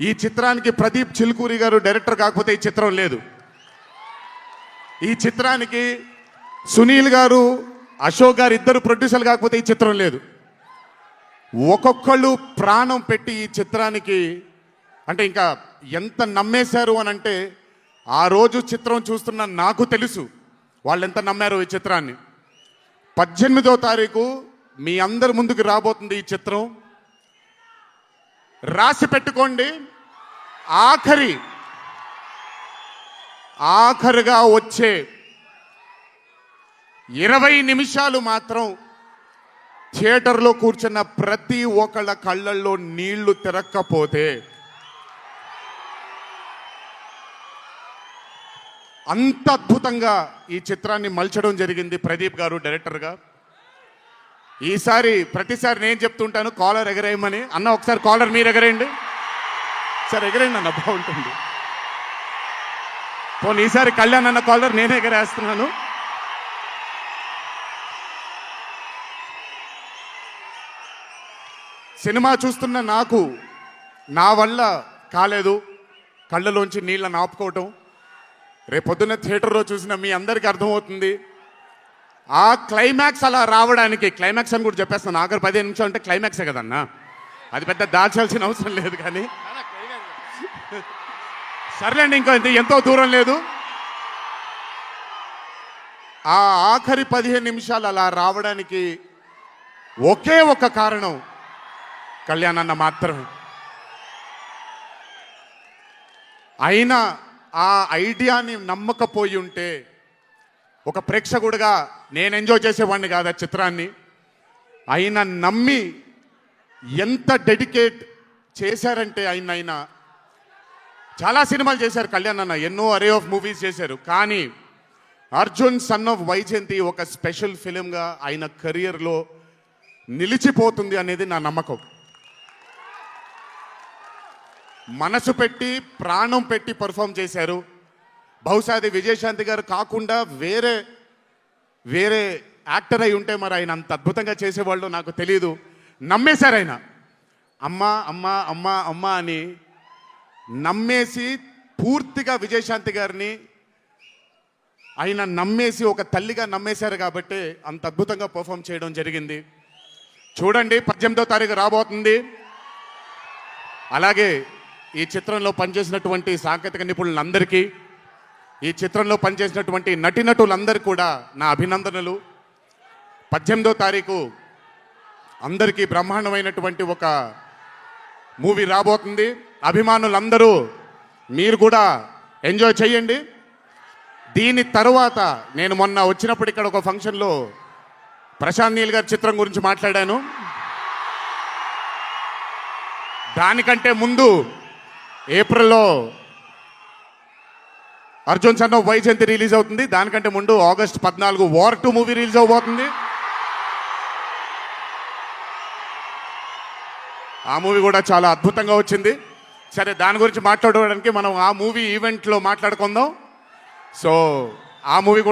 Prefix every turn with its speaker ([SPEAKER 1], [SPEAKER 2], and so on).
[SPEAKER 1] ఈ చిత్రానికి ప్రదీప్ చిలుకూరి గారు డైరెక్టర్ కాకపోతే ఈ చిత్రం లేదు. ఈ చిత్రానికి సునీల్ గారు అశోక్ గారు ఇద్దరు ప్రొడ్యూసర్లు కాకపోతే ఈ చిత్రం లేదు. ఒక్కొక్కళ్ళు ప్రాణం పెట్టి ఈ చిత్రానికి అంటే ఇంకా ఎంత నమ్మేశారు అని అంటే ఆ రోజు చిత్రం చూస్తున్న నాకు తెలుసు వాళ్ళు ఎంత నమ్మారు ఈ చిత్రాన్ని. పద్దెనిమిదో తారీఖు మీ అందరి ముందుకు రాబోతుంది ఈ చిత్రం. రాసి పెట్టుకోండి. ఆఖరి. ఆఖరుగా వచ్చే ఇరవై నిమిషాలు మాత్రం థియేటర్లో కూర్చున్న ప్రతి ఒక్కళ్ళ కళ్ళల్లో నీళ్ళు తిరక్కపోతే అంత అద్భుతంగా ఈ చిత్రాన్ని మలచడం జరిగింది ప్రదీప్ గారు డైరెక్టర్గా. ఈసారి ప్రతిసారి నేను చెప్తుంటాను కాలర్ ఎగరేయమని. అన్న ఒకసారి కాలర్ మీరు ఎగరేయండి. సార్ ఎగరేయండి అన్న బాగుంటుంది. పోనీ ఈసారి కళ్యాణ్ అన్న కాలర్ నేనే ఎగరేస్తున్నాను. సినిమా చూస్తున్న నాకు నా వల్ల కాలేదు. కళ్ళలోంచి నీళ్ళని ఆపుకోవటం. రేపొద్దున్న థియేటర్లో చూసిన మీ అందరికీ అర్థమవుతుంది. ఆ క్లైమాక్స్ అలా రావడానికి క్లైమాక్స్ అని కూడా చెప్పేస్తాను. ఆఖరి పదిహేను నిమిషాలు అంటే క్లైమాక్సే కదన్నా. అది పెద్ద దాచాల్సిన అవసరం లేదు కానీ. సర్లేండి ఇంకో ఎంతో దూరం లేదు. ఆ ఆఖరి పదిహేను నిమిషాలు అలా రావడానికి ఒకే ఒక కారణం. కళ్యాణన్న మాత్రమే. అయినా ఆ ఐడియాని నమ్మకపోయి ఉంటే ఒక ప్రేక్షకుడిగా నేను ఎంజాయ్ చేసేవాడిని కాదు ఆ చిత్రాన్ని. ఆయన నమ్మి ఎంత డెడికేట్ చేశారంటే ఆయన ఆయన చాలా సినిమాలు చేశారు కళ్యాణ్ అన్న ఎన్నో అరే ఆఫ్ మూవీస్ చేశారు. కానీ అర్జున్ సన్ ఆఫ్ వైజయంతి ఒక స్పెషల్ ఫిలింగా ఆయన కెరియర్లో నిలిచిపోతుంది అనేది నా నమ్మకం. మనసు పెట్టి ప్రాణం పెట్టి పర్ఫామ్ చేశారు. బహుశా అది విజయశాంతి గారు కాకుండా వేరే వేరే యాక్టర్ అయి ఉంటే మరి ఆయన అంత అద్భుతంగా చేసేవాళ్ళు నాకు తెలియదు నమ్మేశారు ఆయన. అమ్మ అమ్మా అమ్మా అమ్మా అని నమ్మేసి పూర్తిగా విజయశాంతి గారిని ఆయన నమ్మేసి ఒక తల్లిగా నమ్మేశారు కాబట్టి అంత అద్భుతంగా పర్ఫామ్ చేయడం జరిగింది. చూడండి పద్దెనిమిదో తారీఖు రాబోతుంది. అలాగే ఈ చిత్రంలో పనిచేసినటువంటి సాంకేతిక నిపుణులందరికీ ఈ చిత్రంలో పనిచేసినటువంటి నటినటులందరూ కూడా నా అభినందనలు. పద్దెనిమిదో తారీఖు అందరికీ బ్రహ్మాండమైనటువంటి ఒక మూవీ రాబోతుంది. అభిమానులందరూ మీరు కూడా ఎంజాయ్ చేయండి. దీని తరువాత నేను మొన్న వచ్చినప్పుడు ఇక్కడ ఒక ఫంక్షన్లో ప్రశాంత్ నీల్ గారి చిత్రం గురించి మాట్లాడాను. దానికంటే ముందు ఏప్రిల్లో Arjun son of Vyjayanthi release అవుతుంది. దానికంటే ముందు ఆగస్ట్ పద్నాలుగు వార్ టూ మూవీ రిలీజ్ అవబోతుంది. ఆ మూవీ కూడా చాలా అద్భుతంగా వచ్చింది. సరే దాని గురించి మాట్లాడడానికి మనం ఆ మూవీ ఈవెంట్లో మాట్లాడుకుందాం. సో ఆ మూవీ